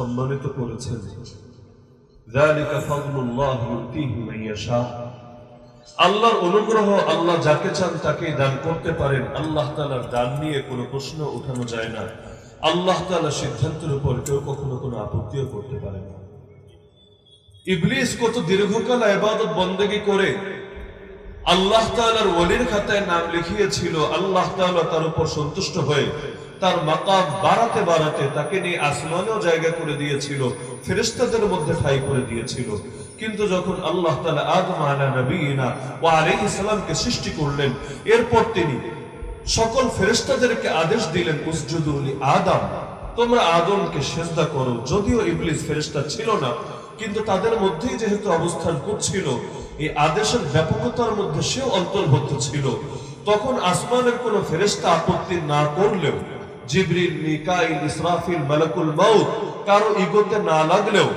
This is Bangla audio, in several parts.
সম্মানিত করেছেন। আল্লাহর অনুগ্রহ আল্লাহ যাকে চান তাকে দান করতে পারেন। আল্লাহ তালার দান নিয়ে কোনো প্রশ্ন উঠানো যায় না। আল্লাহ তালা সিদ্ধান্তের উপর কেউ কখনো কোনো আপত্তিও করতে পারে না। ইবলিস কত দীর্ঘকাল আবাদত বন্দেগি করে আল্লাহ তালার ওলির খাতায় নাম লিখিয়েছিল। আল্লাহ তালা তার উপর সন্তুষ্ট হয়ে তার মাকাম বাড়াতে বাড়াতে তাকে নিয়ে আসমানেও জায়গা করে দিয়েছিল, ফেরেশতাদের মধ্যে ঠাই করে দিয়েছিল। কিন্তু যখন আল্লাহ তাআলা আদম আলা নবীনা ওয়া আলাইহিস সালামকে সৃষ্টি করলেন, এরপর তিনি সকল ফেরেশতাদেরকে আদেশ দিলেন, উসজুদু লি আদম। তোমরা আদমকে সেজদা করো। যদিও ইবলিস ফেরেশতা ছিল না, কিন্তু তাদের মধ্যেই যেহেতু অবস্থান করছিল, এই আদেশের ব্যাপকতার মধ্যে সেও অন্তর্ভুক্ত ছিল। তখন আসমানের কোন ফেরেশতা আপত্তি না করলেও জিবরিল ইসরাফিল, মালাকুল মাউত, কারও ইগোতে না লাগলেও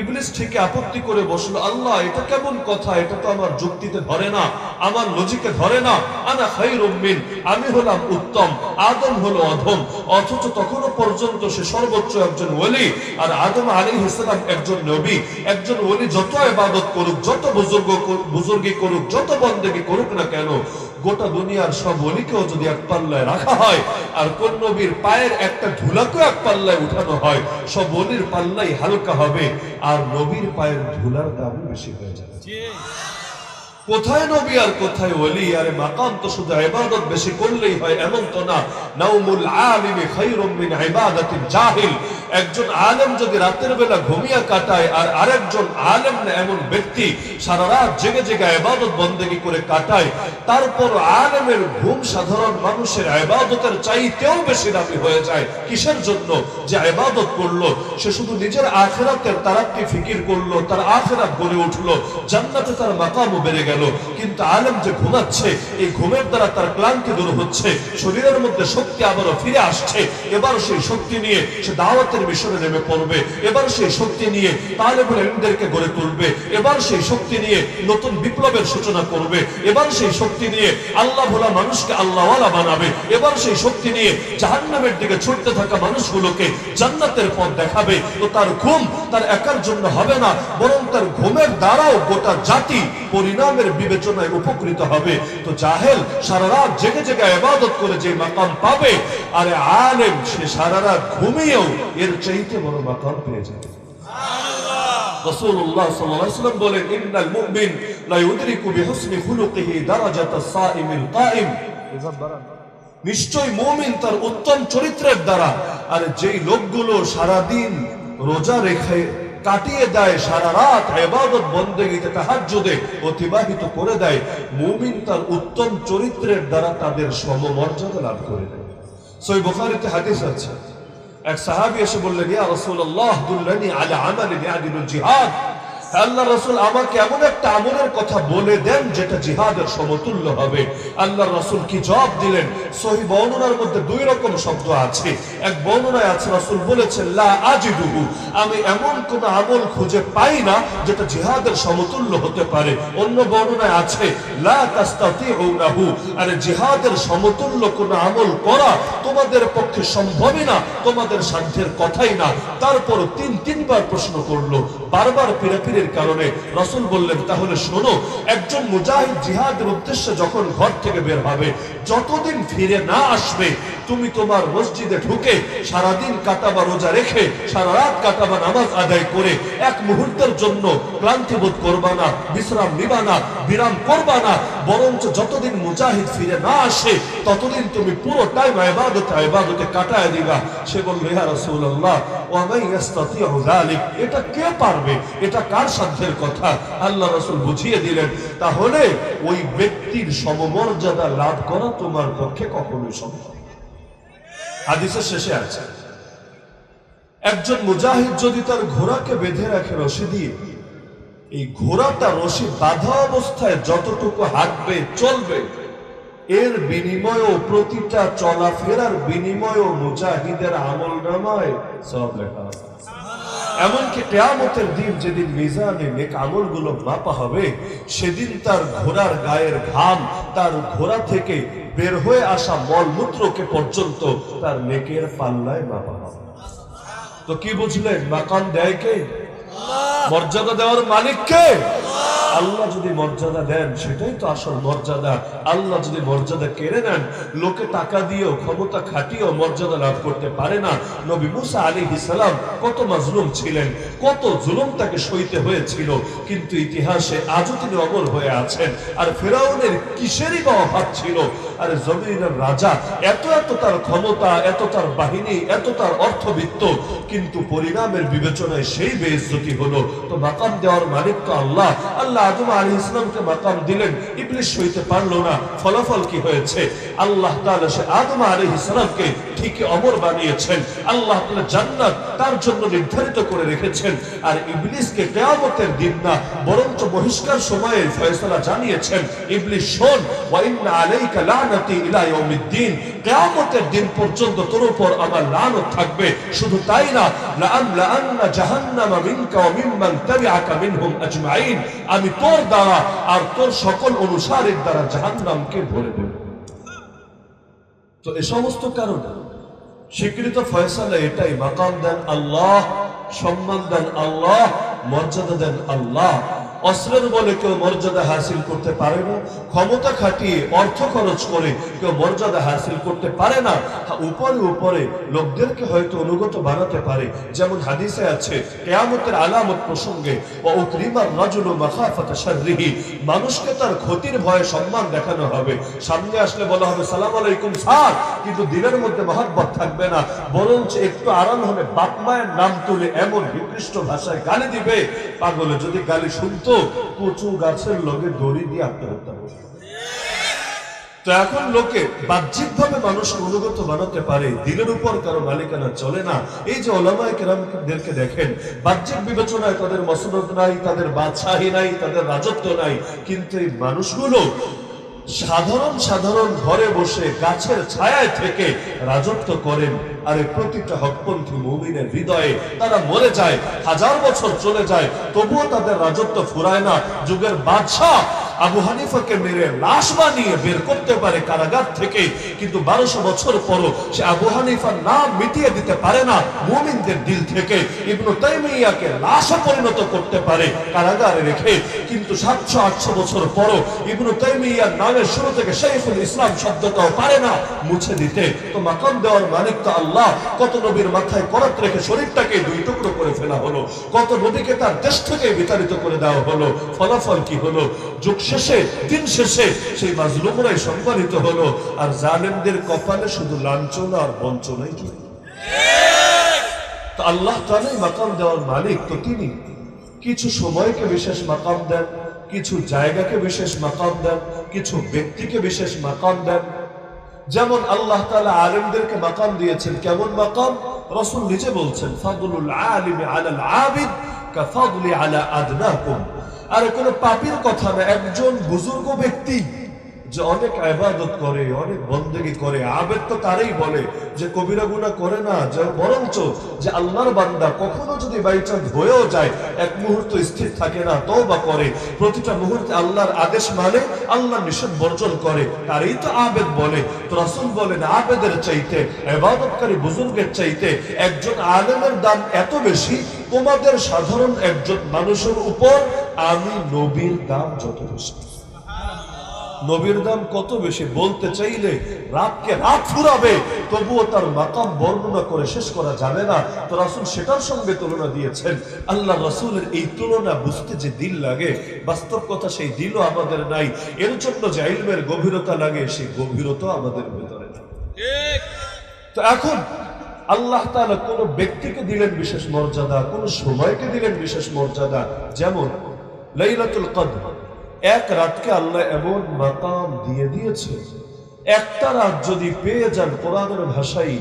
ইবলিস ঠিক আপত্তি করে বসল, আল্লাহ, এটা কেমন কথা? এটা তো আমার যুক্তিতে ধরে না, আমার লজিকে ধরে না। আনা খাইরুম মিন, আমি হলাম উত্তম, আদম হলো অধম, অথচ তখনও পর্যন্ত সে সর্বোচ্চ একজন ওলি, আর আদম আলাইহিস সালাম একজন নবী। একজন ওলি যত ইবাদত করুক, যত বুজুর্গ বুজুর্গি করুক, যত বন্দেগি করুক না কেন গোটা দুনিয়ার সব অলিকেও যদি এক পাল্লায় রাখা হয়, আর কোন নবীর পায়ের একটা ধুলাকেও এক পাল্লায় উঠানো হয়, সব অলির পাল্লাই হালকা হবে, আর নবীর পায়ের ধুলার দাম বেশি হয়ে যাবে। কোথায় নবী আর কোথায় ওলি? আরে মাকাম তো শুধু ইবাদত বেশি করলেই হয়, এমন তো না। নাউমুল আলিমি খায়রুম মিন ইবাদাতিল জাহিল। একজন আলেম যদি রাতের বেলা ঘুমিয়ে কাটায় আর আরেকজন আলেম না এমন ব্যক্তি সারা রাত জেগে জেগে ইবাদত বন্দেগি করে কাটায়, তারপর আলেমের ঘুম সাধারণ মানুষের ইবাদতের চাইতেও বেশি দামি হয়ে যায়। কিসের জন্য? যে ইবাদত করল, সে শুধু নিজের আখিরাতের তারাক্কি ফিকির করল, তার আখিরাত গড়ে উঠল, জান্নাতে তার মাকামও বেড়ে গেল। কিন্তু আলেম যে ঘুমাচ্ছে, এই ঘুমের দ্বারা তার ক্লান্তি দূর হচ্ছে, শরীরের মধ্যে শক্তি আবারও ফিরে আসছে। এবার সেই শক্তি নিয়ে সে দাওয়াতের মিশনে নেমে পড়বে। এবার সেই শক্তি নিয়ে তালেবুল ইলমদেরকে গড়ে তুলবে। এবার সেই শক্তি নিয়ে নতুন বিপ্লবের সূচনা করবে। এবার সেই শক্তি নিয়ে আল্লাহ ভোলা মানুষকে আল্লাহওয়ালা বানাবে। এবার সেই শক্তি নিয়ে জাহান্নামের দিকে ছুটতে থাকা মানুষগুলোকে জান্নাতের পথ দেখাবে। তো তার ঘুম তার একার জন্য হবে না, বরং তার ঘুমের দ্বারাও গোটা জাতি পরিণামের বিবেচনায় উপকৃত হবে। তো জাহেল সারা রাত জেগে জেগে ইবাদত করে যে মাকাম পাবে আরে আলেম সে সারা রাত ঘুমিয়েও এর চাইতে বড় মাকাম পেয়ে যাবে। রাসূলুল্লাহ সাল্লাল্লাহু আলাইহি ওয়াসাল্লাম বলেন ইন্নাল মুমিন লা ইউদরিকু বিহুসনি খুলুকিহি দারাজাতাস সাইমিল কাইম নিশ্চয় মুমিন তার উত্তম চরিত্রের দ্বারা আর যেই লোকগুলো সারা দিন রোজা রেখে কাটিয়ে দেয়, সারা রাত ইবাদত বন্দেগীতে তাহাজ্জুদে অতিবাহিত করে দেয়। মুমিন তার উত্তম চরিত্রের দ্বারা তাদের সমমর্যাদা লাভ করে দেয়। সই বোখারিতে হাদিস আছে। এক সাহাবি এসে বললেন, ইয়া রাসূলুল্লাহ, দুল্লানি আলা আমালি ইয়াদিলুল জিহাদ। আল্লাহ রসুল আমাকে এমন একটা আমলের কথা বলে দেন যেটা জিহাদের সমতুল্য হবে। আল্লাহ রসুল কি জবাব দিলেন? সহি বর্ণনার মধ্যে দুই রকম শব্দ আছে। এক বর্ণনায় আছে, রসুল বলেছেন, লা আমি এমন কোন আমল খুঁজে পাই না যেটা জিহাদের সমতুল্য হতে পারে। অন্য বর্ণনায় আছে, লা আরে, জিহাদের সমতুল্য কোন আমল করা তোমাদের পক্ষে সম্ভবই না, তোমাদের সাধ্যের কথাই না। তারপর তিন তিনবার প্রশ্ন করল, বারবার কারণে রসুল বললেন, তাহলে শোনো, একজন মুজাহিদ জিহাদের উদ্দেশ্যে যখন ঘর থেকে বের হবে, যতদিন ফিরে না আসবে, তুমি তোমার মসজিদে ঢুকে সারাদিন কাটাবা রোজা রেখে সারা রাত কাটাবা নামাজ আদায় করে এক মুহূর্তের জন্য ক্লান্তি বোধ না, বিশ্রাম নিবা না, বিরাম করবা না বরঞ্চ যতদিন মুজাহিদ ফিরে না আসে, ততদিন তুমি পুরো টাইম ইবাদতে ইবাদতে কাটায় দিবা। সে বলল, ইয়া রাসূলুল্লাহ, ওয়া ইস্তাতিউ যালিক? এটা কে পারবে? এটা কার সাধ্যের কথা? আল্লাহ রাসূল বুঝিয়ে দিলেন, তাহলে ওই ব্যক্তির সমমর্যাদা লাভ করা তোমার পক্ষে কখনোই সম্ভব। হাদিসের শেষে আছে, একজন মুজাহিদ যদি তার ঘোড়াকে বেঁধে রাখে রশি দিয়ে এই ঘোড়াটা রশি বাঁধা অবস্থায় যতটুকু হাঁটবে, চলবে, এর বিনিময়ও প্রতিটা চলাফেরার বিনিময়ও মুজাহিদের আমল নামায় সব লেখা আছে। এমনকি কেয়ামতের দিন যেদিন মিজানে নেক আমলগুলো মাপা হবে, সেদিন তার ঘোড়ার গায়ের ঘাম তার ঘোড়া থেকে বের হয়ে আসা মলমূত্রকে পর্যন্ত তার নেকের পাল্লায় মাপা হবে। তো কি বুঝলেন, মাকাম দেয় কে? মর্যাদা দেওয়ার মালিক কে? আল্লাহ যদি মর্যাদা দেন, সেটাই তো আসল মর্যাদা। আল্লাহ যদি মর্যাদা কেড়ে নেন, লোকে টাকা দিয়েও, ক্ষমতা খাটিয়েও মর্যাদা লাভ করতে পারে না। নবী মুসা আলী ইসলাম কত মাজলুম ছিলেন, কত জুলুম তাকে সইতে হয়েছিল, কিন্তু ইতিহাসে আজও তিনি অমর হয়ে আছেন। আর ফেরাউনের কিসেরই বা অভাব ছিল? আর জমিনের রাজা, এত এত তার ক্ষমতা, এত তার বাহিনী, এত তার অর্থবিত্ত, কিন্তু পরিণামের বিবেচনায় সেই বেইজ্জতি হলো, তো মাকাম দেওয়ার মালিক তো আল্লাহ। আল্লাহ আদম আলী ইসলামকে মাকাম দিলেন, ইবলিশ হইতে পারল না, ফলাফল কি হয়েছে? আল্লাহ তাহলে সে আদম আলী ইসলামকে ঠিকই অমর বানিয়েছেন। আল্লাহ জান্নাত তার জন্য নির্ধারিত করে রেখেছেন। আর ইবলিসকে কিয়ামতের দিন না, বরঞ্চ বহিষ্কার সময়ে ফয়সালা জানিয়েছেন। ইবলিস, শোন আমি তোর দ্বারা আর তোর সকল অনুসারীর দ্বারা জাহান্নামকে ভরে দেব। তো এ সমস্ত কারণ স্বীকৃত ফয়সালা এটাই। মাকাম দেন আল্লাহ সম্মান দেন আল্লাহ মর্যাদা দেন আল্লাহ। অস্ত্রের বলে কেউ মর্যাদা হাসিল করতে পারে না, ক্ষমতা খাটিয়ে অর্থ খরচ করে কেউ মর্যাদা হাসিল করতে পারে না উপরে উপরে লোকদেরকে হয়তো অনুগত বানাতে পারে। যেমন হাদিসে আছে, কেয়ামতের আলামত প্রসঙ্গে মানুষকে তার ক্ষতির ভয়ে সম্মান দেখানো হবে। সামনে আসলে বলা হবে, সালাম আলাইকুম স্যার কিন্তু দিনের মধ্যে মহাব্বত থাকবে না, বরঞ্চ একটু আরাম হলে বাপ মায়ের নাম তুলে এমন বিকৃষ্ট ভাষায় গালি দিবে? পাগলে যদি গালি শুনতো, কচু গাছের লগে দড়ি দিয়ে আত্মহত্যা করতো। তো এখন লোকে বাহ্যিক ভাবে মানুষকে অনুগত বানাতে পারে, দিলের উপর কারও মালিকানা চলে না। এই যে ওলামায় কেরামদেরকে দেখেন, বাহ্যিক বিবেচনায় তাদের মসনদ নাই, তাদের বাদশাহী নাই, তাদের রাজত্ব নাই, কিন্তু এই মানুষগুলো সাধারণ সাধারণ ঘরে বসে গাছের ছায়ায় থেকে রাজত্ব করেন। আর প্রতিটা হকপন্থী মুমিনের হৃদয়ে তারা মরে যায়, হাজার বছর চলে যায়, তবুও তাদের রাজত্ব ফুরায় না। যুগের বাদশাহ আবু হানিফাকে মেরে লাশ বানিয়ে বের করতে পারে কারাগার থেকে, কিন্তু বারোশো বছর পরও সে আবু হানিফার নাম মিটিয়ে দিতে পারে না মুমিনদের দিল থেকে। ইবনু তাইমিয়াকে লাশে পরিণত করতে পারে কারাগারে রেখে, কিন্তু সাতশো, আটশো বছর পরও ইবনু তাইমিয়ার নামের শুরু থেকে শেখুল ইসলাম শব্দটাও পারে না মুছে দিতে। তো মাকাম দেওয়ার মালিক তো আল্লাহ। কত নবীর মাথায় করাত রেখে শরীরটাকে দুই টুকরো করে ফেলা হলো। কত নবীকে তার দেশ থেকে বিতাড়িত করে দেওয়া হলো। ফলাফল কি হলো? যুগ শেষে, দিন শেষে সেই মাজলুমরাই সম্মানিত হলো। আর জালেমদের কপালে শুধু লাঞ্ছনা আর বঞ্চনাই কি? আল্লাহ তালাই মাকাম দেওয়ার মালিক তো তিনি। কিছু সময়কে বিশেষ মাকাম দেন, কিছু জায়গাকে বিশেষ মাকাম দেন, কিছু ব্যক্তিকে বিশেষ মাকাম দেন। যেমন আল্লাহ তাআলা আলেমদেরকে মাকাম দিয়েছেন, কেমন মাকাম? রসুল নিজে বলছেন, ফাদুলুল আলিমি আলাল আবিদ কাফাদুলি আলা আদনাকুম। আর কোনো পাপীর কথা না, একজন বুজুর্গ ব্যক্তি যে অনেক আবাদত করে, অনেক বন্দেগি করে, আবেদ তো তারই বলে যে কবিরা গুণা করে না, যে বরঞ্চ যে আল্লাহর বান্দা কখনো যদি বাইচান্স হয়েও যায়, এক মুহূর্ত স্থির থাকে না তো বা করে, প্রতিটা মুহূর্তে আল্লাহর আদেশ মানে আল্লাহ নিষেধ বর্জন করে, তারই তো আবেদ বলে, তো রাসূল বলেন, আবেদের চাইতে এবাদতকারী বুজুর্গের চাইতে একজন আলেমের দাম এত বেশি তোমাদের সাধারণ একজন মানুষের উপর আমি নবীর দাম যত বেশি। নবীর দাম কত বেশি বলতে চাইলে রাতকে রাত ফুরাবে তবুও তার মাকাম বর্ণনা করে শেষ করা যাবে না। তো রাসুল সেটার সঙ্গে তুলনা দিয়েছেন। আল্লাহ রাসুলের এই তুলনা বুঝতে যে দিল লাগে বাস্তব কথা সেই দিলও আমাদের নাই। এর জন্য যে ইলমের গভীরতা লাগে সেই গভীরতা আমাদের ভেতরে তো এখন আল্লাহ তাআলা কোন ব্যক্তিকে দিলেন বিশেষ মর্যাদা, কোন সময়কে দিলেন বিশেষ মর্যাদা। যেমন লাইলাতুল কদর, এক রাতকে আল্লাহ এমন মাকাম দিয়ে দিয়েছে, একটা রাত যদি পেয়ে যান কোরআনের ভাষাই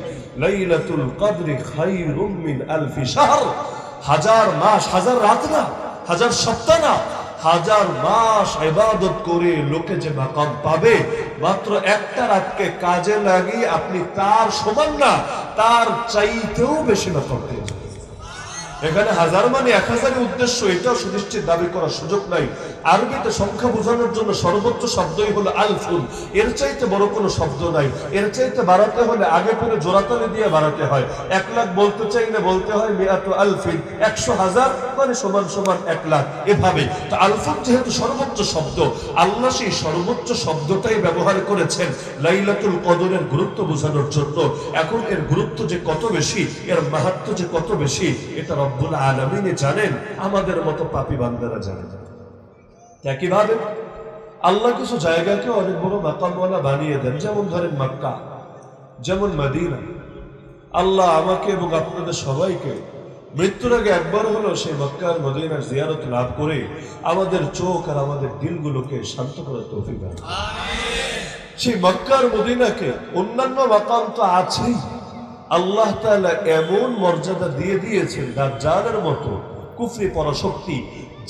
লাইলাতুল কদরি খায়রুম মিন আলফি শাহর। হাজার মাস, হাজার রাত না, হাজার সপ্তাহ না, হাজার মাস ইবাদত করে লোকে যে মাকাম পাবে, মাত্র একটা রাতকে কাজে লাগিয়ে আপনি তার সমান না তার চাইতেও বেশি মাকাম পেয়ে যাবেন এখানে হাজার মানে এক হাজারের উদ্দেশ্য, এটাও সুনিশ্চিত দাবি করার সুযোগ নাই। আরবিতে সংখ্যা বোঝানোর জন্য সর্বোচ্চ শব্দই হলো আলফুল এর চাইতে বড় কোনো শব্দ নাই। এর চাইতে বাড়াতে হলে আগে করে জোড়াতালে দিয়ে বাড়াতে হয়। এক লাখ বলতে চাইলে বলতে হয় মিয়াত আলফিন। একশো হাজার মানে সমান সমান এক লাখ। এভাবে। তো আলফুন যেহেতু সর্বোচ্চ শব্দ, আল্লাহ সেই সর্বোচ্চ শব্দটাই ব্যবহার করেছেন লাইলাতুল কদরের গুরুত্ব বোঝানোর জন্য। এখন এর গুরুত্ব যে কত বেশি, এর মাহাত্ম যে কত বেশি, এটা রব্বুল আলমিনে জানেন আমাদের মতো পাপি বান্দারা জানেন একইভাবে আল্লাহ কিছু জায়গাকে অনেক বড় মাকামওয়ালা বানিয়ে দেন যেমন ধরেন মক্কা যেমন মদিনা। আল্লাহ আমাকে এবং আপনাদের সবাইকে মৃত্যুর আগে একবার হলো সেই মক্কার মদিনার জিয়ারত লাভ করে আমাদের চোখ আর আমাদের দিলগুলোকে শান্ত করার তৌফিক সেই মক্কার মদিনাকে অন্যান্য মাকাম তো আছেই। আল্লাহ তাআলা এমন মর্যাদা দিয়ে দিয়েছেন দাজ্জালের মতো কুফরি পরাশক্তি,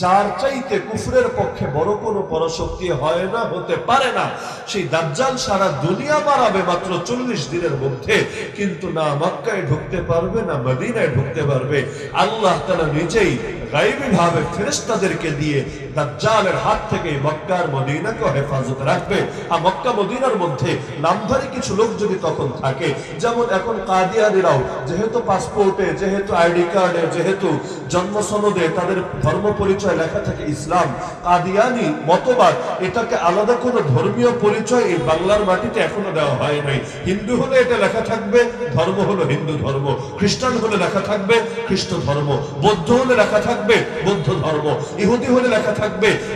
যার চাইতে কুফরের পক্ষে বড় কোনো পরাশক্তি হয় না, হতে পারে না। সেই দাজ্জাল সারা দুনিয়া মারাবে মাত্র চল্লিশ দিনের মধ্যে। কিন্তু না মক্কায় ঢুকতে পারবে, না মদিনায় ঢুকতে পারবে। আল্লাহ তালা নিজেই গাইবী ভাবে ফেরেশতাদেরকে দিয়ে দাজ্জালের হাত থেকে মক্কার মদিনাকে হেফাজত রাখবে। আর মক্কা মদিনার মধ্যে নামধারী কিছু লোক যদি তখন থাকে, যেমন এখন কাদিয়ানিরাও, যেহেতু পাসপোর্টে, যেহেতু আইডি কার্ডে, যেহেতু জন্ম সনদে তাদের ধর্ম পরিচয় লেখা থাকে ইসলাম, কাদিয়ানি মতবাদ, এটাকে আলাদা কোনো ধর্মীয় পরিচয় এই বাংলার মাটিতে এখনও দেওয়া হয় নাই। হিন্দু হলে এটা লেখা থাকবে, ধর্ম হলো হিন্দু ধর্ম। খ্রিস্টান হলে লেখা থাকবে, খ্রিস্ট ধর্ম। বৌদ্ধ হলে লেখা থাকবে, বৌদ্ধ ধর্ম। ইহুদি হলে লেখা থাকবে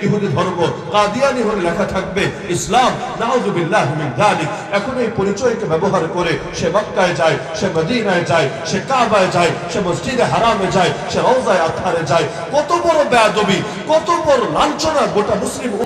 ইহুদি ধর্ম, কাদিয়ানি হলে লেখা থাকবে, ইসলাম, নাউজুবিল্লাহ মিন এখন এই পরিচয়কে ব্যবহার করে সে মক্কায় যায়, সে মদিনায় যায়, সে কাবায় যায়, সে মসজিদে হারামে যায়, সে রওজায় আথারে যায়। কত বড় বেয়াদবি, কত বড় লাঞ্ছনা গোটা মুসলিম